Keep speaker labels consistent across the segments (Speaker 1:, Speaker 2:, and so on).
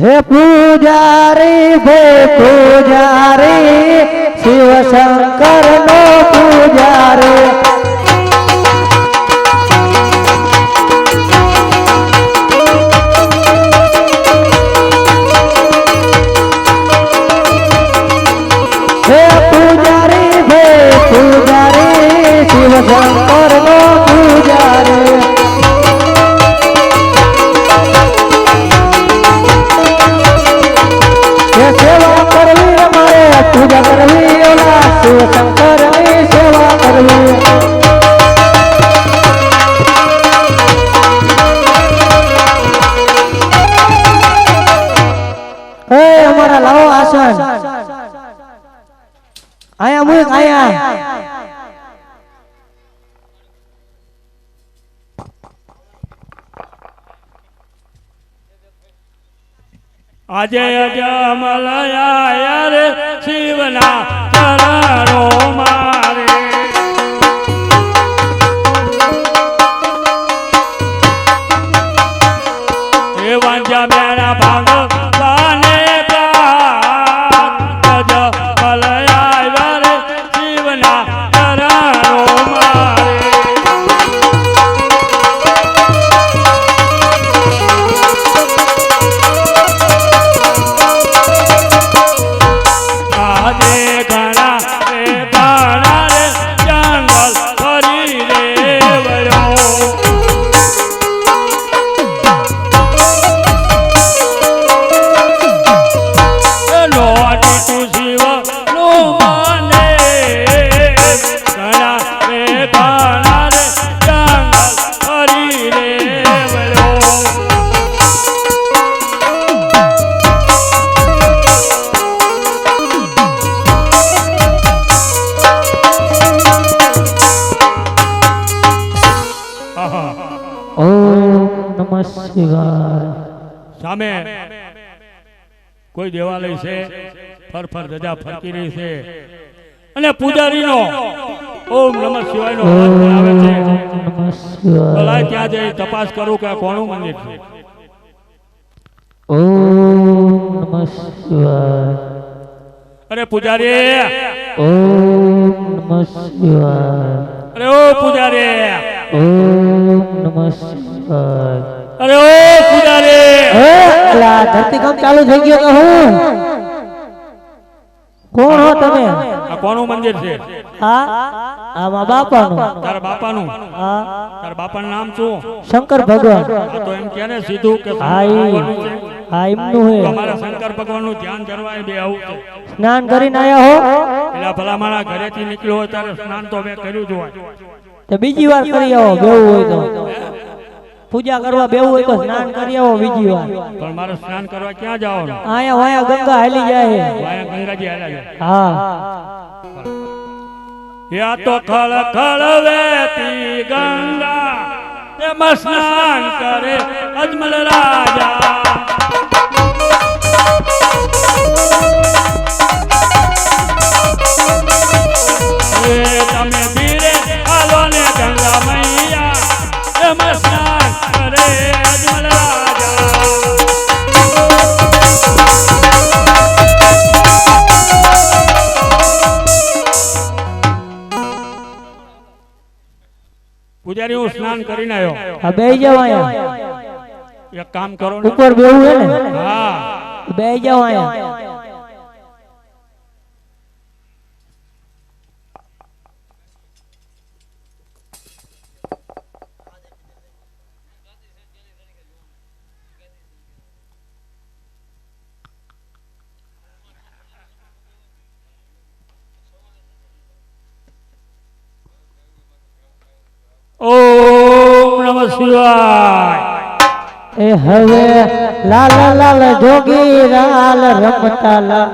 Speaker 1: હે પૂજારી હે પૂજારી શિવ શંકર નો પૂજારી. આસન આયા મુક આયા
Speaker 2: આજે અજમલયા રે શિવના કરારો મારે. એવા જા મેરા ભાગ
Speaker 1: નમઃ શિવાય.
Speaker 2: સામે કોઈ દેવાલય છે ફર ફર ધજા ફરકી રહી છે. અને પૂજારીનો ઓમ નમઃ શિવાયનો અવાજ આવે છે. ભલાય ત્યાં જઈ તપાસ કરું કે કોનું મંદિર છે.
Speaker 1: ઓમ નમઃ શિવાય.
Speaker 2: અરે પૂજારી!
Speaker 1: ઓમ નમઃ શિવાય.
Speaker 2: અરે ઓ પૂજારી!
Speaker 1: ઓમ નમઃ શિવાય.
Speaker 2: અરે ઓ પૂજારી!
Speaker 1: એ ધરતી કામ ચાલુ થઈ ગયો તો હું? કોણ હો તમે?
Speaker 2: આ કોનું મંદિર છે?
Speaker 1: હા? આમાં બાપાનું.
Speaker 2: તારા બાપાનું?
Speaker 1: હા.
Speaker 2: તારા બાપાનું નામ શું?
Speaker 1: શંકર ભગવાન.
Speaker 2: તો એમ કે ને સીધું કે
Speaker 1: હા
Speaker 2: શંકર
Speaker 1: ઈ.
Speaker 2: ભગવાનનું
Speaker 1: હા એમનું હે
Speaker 2: અમારા શંકર ભગવાનનું ધ્યાન ધરવા બે આવું છે
Speaker 1: સ્નાન કરીને આયા હો.
Speaker 2: પેલા ભલા મારા ઘરેથી નીકળ્યો હોય ત્યારે સ્નાન તો મેં કર્યું જ હોય.
Speaker 1: તો બીજી વાર કરી આવો બેવું હોય તો. પૂજા કરવા બેવું હોય તો સ્નાન કરી આવો બીજી વાર.
Speaker 2: પણ મારે સ્નાન કરવા ક્યાં જવાનું?
Speaker 1: આયા વાયા ગંગા હાલી જાય
Speaker 2: વાયા ગંગાજી હાલ્યા જાય.
Speaker 1: હા.
Speaker 2: યા તો ખળ ખળ વેતી ગંગા. તેમાં સ્નાન કરે અજમલ રાજા. સ્નાન કરીને આવ્યો
Speaker 1: હા બે જાવ આયા
Speaker 2: એક કામ કરો
Speaker 1: ઉપર બેવું હે ને?
Speaker 2: હા.
Speaker 1: બે જાવ આયા
Speaker 2: ઓમ નમઃ શિવાય.
Speaker 1: એ હવે લાલ લાલ જોગી લાલ રમતા લાલ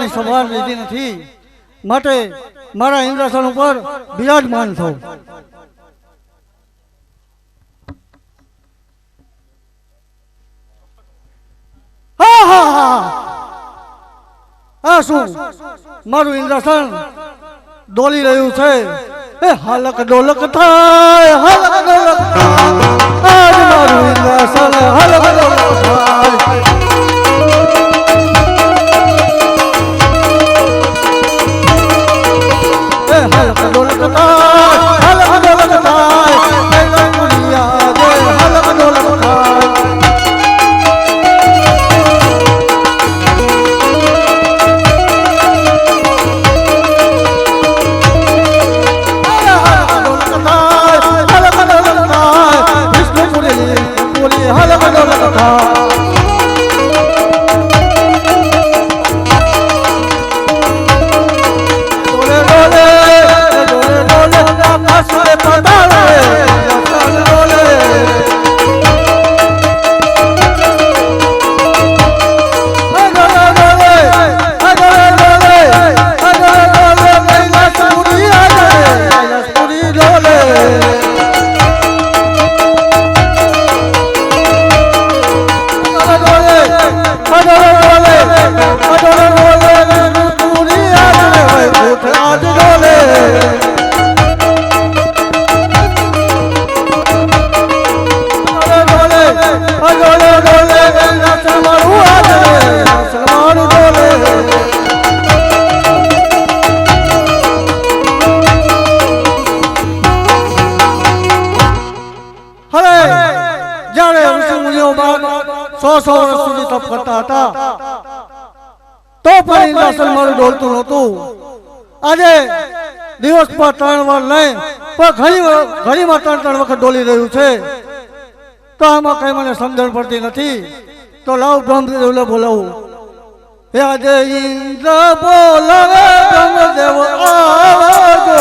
Speaker 3: મારા સવાર લીધી નથી. માટે મારા ઇન્દ્રાસન ઉપર બિરાજમાન થવું. મારું ઇન્દ્રાસન ડોલી રહ્યું છે. એ હાલક ડોલક થાય, હાલક ડોલક મારું ઇન્દ્રાસન, હાલક તપ કરતા હતા. તો પણ ઇન્દ્રાસન મારું ડોલતું નહોતું. આજે દિવસ પર ત્રણ વાર લઈ પણ ઘણી વાર- ઘણીમાં ત્રણ ત્રણ વખત ડોલી રહ્યું છે. તો આમાં કઈ મને સમજણ પડતી નથી. તો લાવ બ્રહ્મદેવને બોલાવું હે આજે ઇન્દ્ર બોલાવે બ્રહ્મદેવ આવજો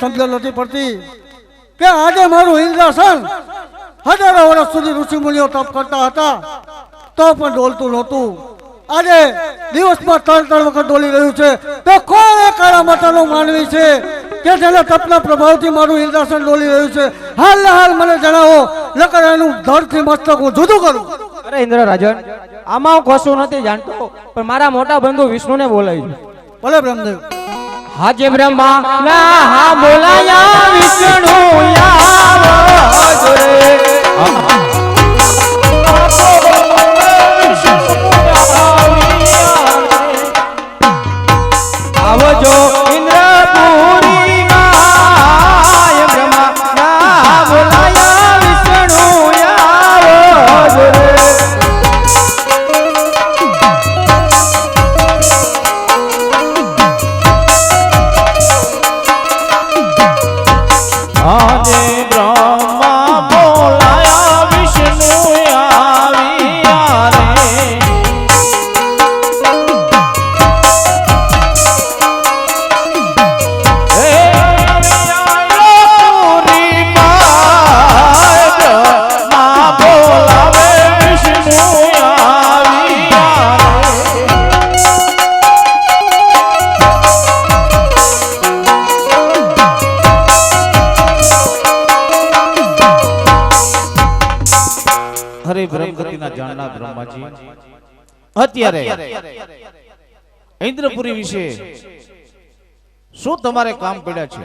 Speaker 3: સમજણ નથી પડતી. કે આજે મારું ઇન્દ્રાસન હજારો વર્ષ સુધી ઋષિ મુનિઓ તપ કરતા હતા તો પણ ડોલતું નહોતું. આજે દિવસમાં ત્રણ ત્રણ વખત ડોલી રહ્યું છે. તો કોણ કાળા માતાનો માનવી છે કે જેના તપના પ્રભાવથી મારું ઇન્દ્રાસન ડોલી રહ્યું છે? હાલ હાલ મને જણાવો નકર એનું ધરથી મસ્તક હું જુદું કરું.
Speaker 4: અરે ઇન્દ્ર રાજન આમાં હું કશું નથી જાણતો પણ મારા મોટા બંધુ વિષ્ણુને બોલાવી
Speaker 3: ભલે બ્રહ્મદેવ.
Speaker 4: હાજે બ્રહ્મા ના હા બોલાયા વિષ્ણુ ઇન્દ્રપુરી
Speaker 5: અત્યારે ઇન્દ્રપુરી વિશે શું તમારે કામ પડ્યા છે?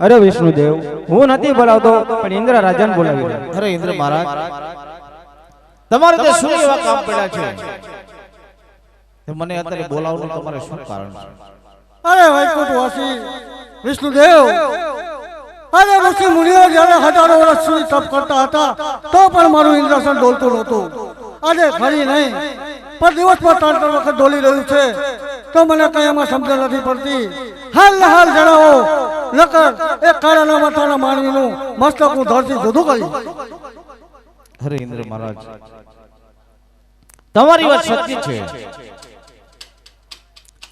Speaker 6: અરે વિષ્ણુદેવ હું નથી બોલાવતો પણ ઇન્દ્ર રાજાને બોલાવી રહ્યા.
Speaker 5: અરે ઇન્દ્ર મહારાજ તમારે તો શું એવા કામ પડ્યા છે? મને અત્યારે બોલાવવાનું તમારે શું કારણ છે?
Speaker 3: અરે વૈકુંઠ વાસી વિષ્ણુદેવ અરે ઋષિ મુનિઓ જ્યારે હજારો વર્ષ સુધી તપ કરતા હતા તો પણ મારું ઇન્દ્રાસન ડોલતું નહોતું. આજે ફરી નહીં. પણ દિવસમાં ત્રણ ત્રણ વખત ડોલી રહ્યું છે. તો મને કઈ એમાં સમજણ નથી પડતી. હાલ હાલ જણાવો. નકર એ કાળાના માથાના માનવીનું મસ્તક હું ધરતી જુદું કરી.
Speaker 5: હરે ઇન્દ્ર મહારાજ. તમારી વાત સત્ય છે.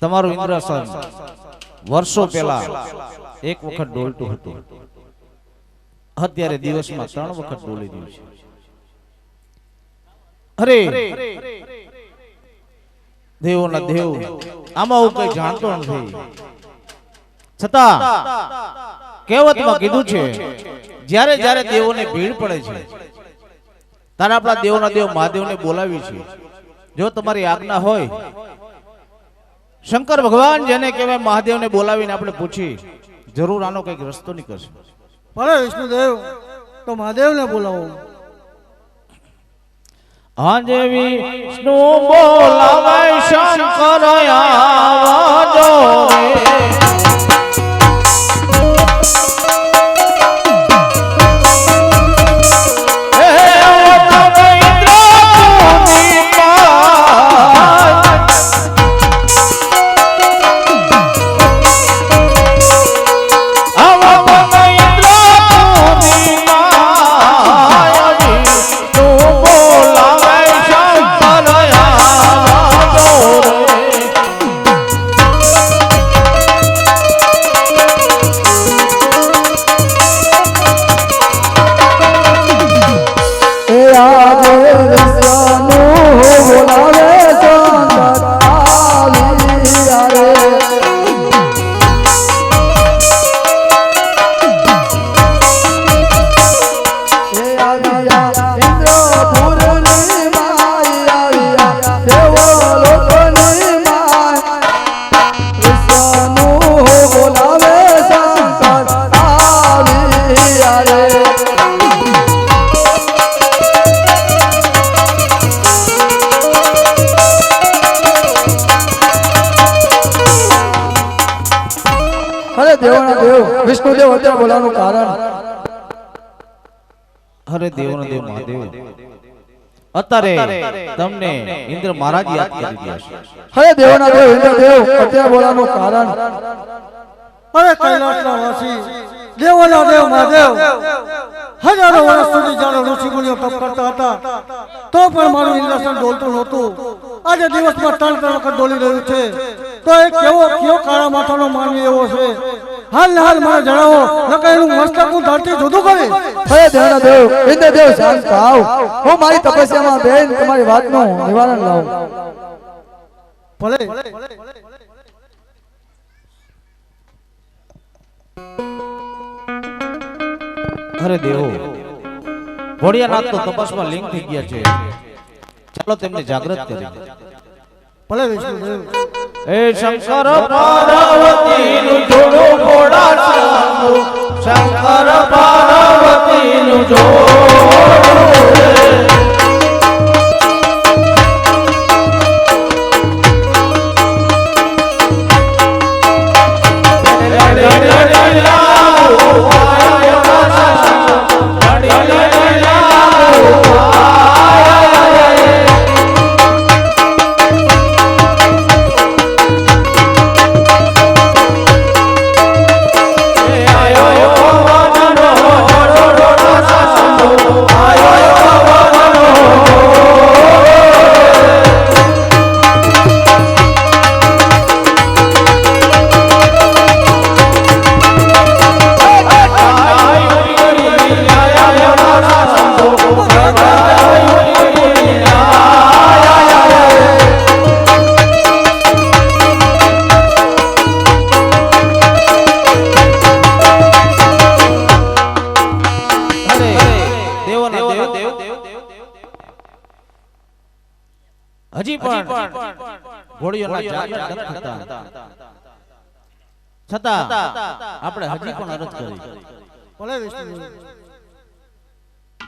Speaker 5: તમારું ઇન્દ્રાસન વર્ષો પહેલા એક વખત ડોલતું હતું. અત્યારે દિવસમાં ત્રણ વખત ડોલી દીધું છે. અરે. દેવોના દેવ. આમાં હું કઈ જાણતો નથી. છતાં કહેવતમાં કીધું છે જ્યારે જ્યારે દેવોને ભીડ પડે છે તારા આપણા દેવોના દેવ મહાદેવને બોલાવી છે. જો તમારી આજ્ઞા હોય શંકર ભગવાન જેને કહેવાય મહાદેવને બોલાવીને આપણે પૂછી જરૂર આનો કંઈક રસ્તો નીકળશે.
Speaker 3: પણ વિષ્ણુદેવ તો મહાદેવને બોલાવો.
Speaker 5: આજે વિષ્ણુ બોલાવે શંકર આવાજો રે
Speaker 6: અરે દેવનો દેવ
Speaker 5: મહાદેવ. અત્યારે તમને ઇન્દ્ર મહારાજ યાદ કરી રહ્યા છે.
Speaker 6: અરે દેવના દેવ ઇન્દ્રદેવ અત્યારે બોલાનું કારણ.
Speaker 3: અરે કૈલાસના વાસી દેવોના દેવ મહાદેવ. હજારો વર્ષ સુધી જ્યારે ઋષિ મુનિઓ તપ કરતા હતા. તો પણ મારું ઇન્દ્રસન ડોલતું નહોતું. આજે દિવસમાં ત્રણ ત્રણ વખત ડોલી રહ્યું છે. તો એ કેવો કેવો કાળા માથાનો માનવી એવો છે. હાલ હાલ મને જણાવો નકર એનું મસ્તક હું ધરતી જુદું કરી.
Speaker 6: હે દેવના દેવ ઇન્દ્રદેવ શાંત થાવ. હું મારી તપસ્યામાં બેન તમારી વાતનું નિવારણ લાવું.
Speaker 3: ભલે.
Speaker 5: અરે દેવો ભોળિયાનાથ તો તપસમાં લિંક થઈ ગયા છે. ચાલો તેમને જાગૃત કરી
Speaker 3: ભલે વિષ્ણુદેવ
Speaker 5: એ શંકર પાર્વતી નું જોડું ઘોડા ચાલુ શંકર પાર્વતી નું જોડું પણ ઘોડીઓના જાગૃત નથી થતા. છતાં આપણે હજી પણ અરજ કરી.
Speaker 3: ભલે વિષ્ણુદેવ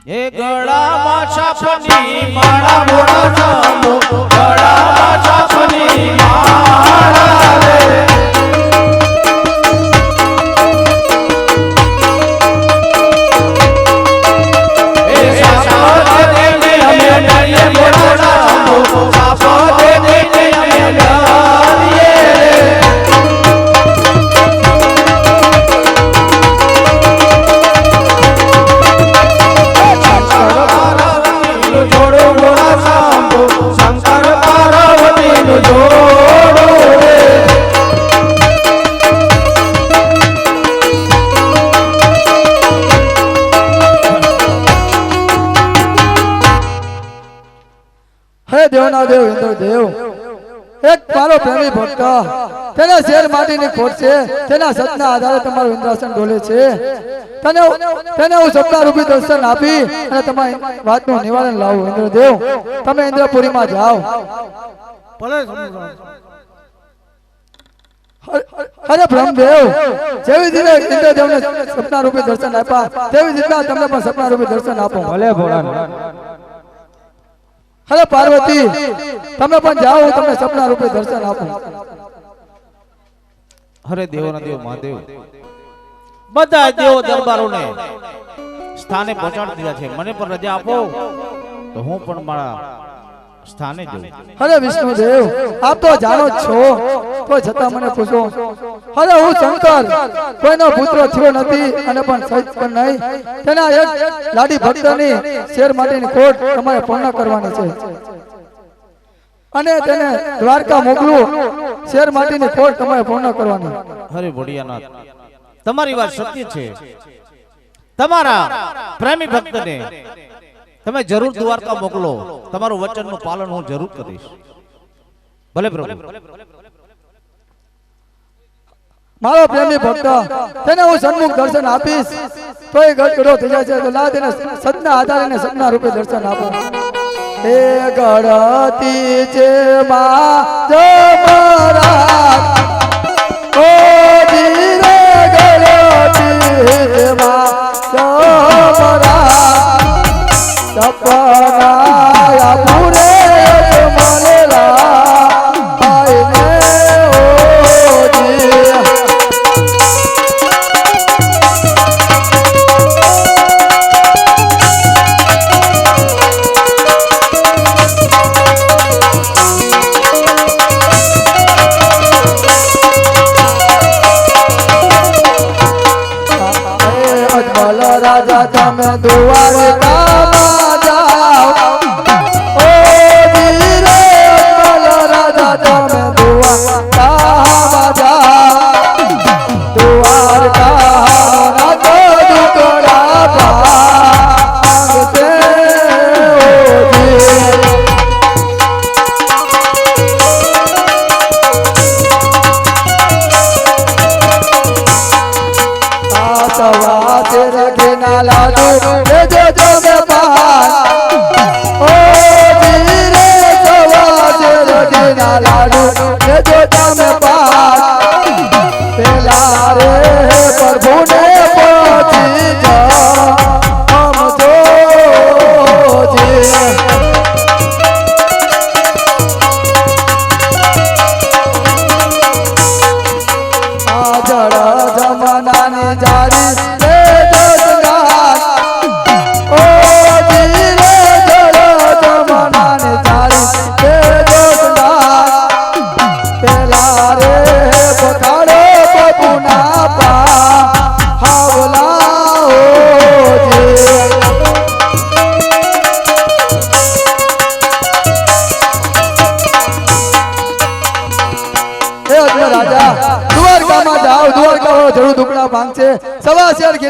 Speaker 5: એ ગળામાં છાપની માળા સામો ગળામાં છાપની માળા રે
Speaker 6: દેવ. એક પારો પ્રેમી ભક્ત. તેના શેર માટીની ખોટ છે. તેના સતના આધારે તમારું ઇન્દ્રાસન ડોલે છે. તને તેને હું સપના રૂપી દર્શન આપી અને તમારી વાતનું નિવારણ લાવું ઇન્દ્રદેવ. તમે ઇન્દ્રપુરીમાં જાઓ. અરે બ્રહ્મદેવ. જેવી રીતે ઇન્દ્રદેવને સપના રૂપી દર્શન આપ્યા તેવી રીતના તમને પણ સપના રૂપી દર્શન આપો. ભલે અરે પાર્વતી તમે પણ જાઓ હું તમને સપના રૂપે દર્શન આપું.
Speaker 5: હરે દેવોના દેવ મહાદેવ. બધા દેવો દરબારોને સ્થાને પહોંચાડી દીધા છે. મને પણ રજા આપો. તો હું પણ મારા સ્થાને જવું.
Speaker 6: અરે વિષ્ણુદેવ આપ તો જાણો જ છો. તો છતાં મને પૂછો અરે હું શંકર? કોઈનો પુત્ર થયો નથી અને પણ સહિત પણ નહીં. તેના એક લાડી ભક્તની શેર માટેની ખોટ તમારે પૂર્ણ કરવાની છે. અને તેને દ્વારકા મોકલું શેર માટેની ખોટ તમારે પૂર્ણ કરવાની.
Speaker 5: હરે ભોળિયાનાથ તમારી વાત સત્ય છે. તમારા પ્રેમી ભક્તને તમે જરૂર દ્વારકા મોકલો. તમારું વચનનું પાલન હું જરૂર કરીશ. ભલે પ્રભુ.
Speaker 6: મારો પ્રેમી ભક્ત તેને હું સન્મુખ દર્શન આપીશ. તો એ ગડગડો થઈ જાય છે તો લા તેને સદના આધારે ને સદના રૂપે દર્શન આપો. એ ગળતી છે મા જમરા ઓ ધીરે તમે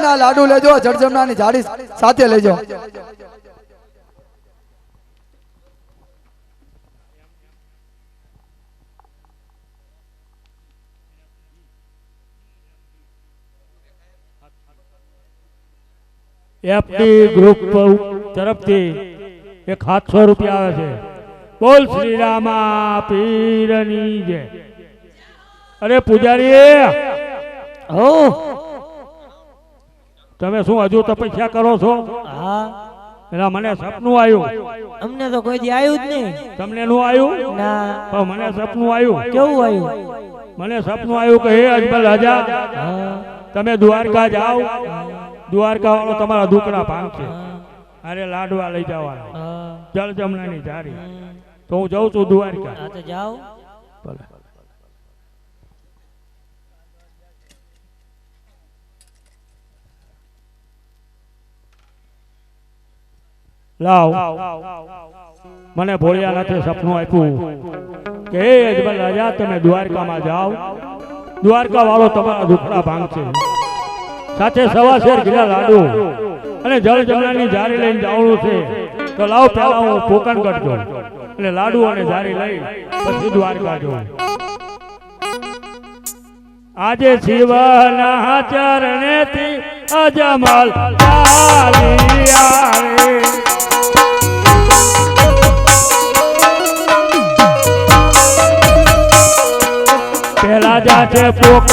Speaker 6: ઘીના લાડુ લેજો જળજમનાની જાડી સાથે લેજો.
Speaker 2: એફટી ગ્રુપ તરફથી એક સાતસો રૂપિયા આવે છે. બોલ શ્રી રામા પીરની જય. અરે પૂજારી
Speaker 1: હો.
Speaker 2: તમે શું હજુ તપસ્યા કરો છો?
Speaker 1: હા.
Speaker 2: એટલે મને સપનું આવ્યું
Speaker 1: અમને તો કોઈ દી આવ્યું જ નહીં.
Speaker 2: તમને નું આવ્યું
Speaker 1: ના.
Speaker 2: તો મને સપનું આવ્યું
Speaker 1: કેવું આવ્યું
Speaker 2: મને સપનું આવ્યું કે હે અજમલ રાજા તમે દ્વારકા જાઓ. દ્વારકા વાળો તમારા દુકડા ભાંગશે.
Speaker 1: છે
Speaker 2: અરે લાડવા લઈ જવાના.
Speaker 1: હા.
Speaker 2: જળ જમણાની જારી તો હું જાઉં છું દ્વારકા.
Speaker 1: તો જાઓ.
Speaker 2: ભલે. લાવ. મને ભોળિયાનાથે સપનું આપ્યું કે હે અજમલ રાજા તમે દ્વારકામાં જાઓ. દ્વારકા વાળો તમારા દુખડા ભાંગશે. સાથે સવા શેર ઘીલા લાડુ અને જળ જમણાની જારી લઈને જવાનું છે. તો લાવ પહેલા હું પોકણગઢ કરજો. એટલે લાડુ અને જારી લઈ પછી દ્વારકા જો આજે શિવના ચરણેથી અજમલ આવે Bate pouco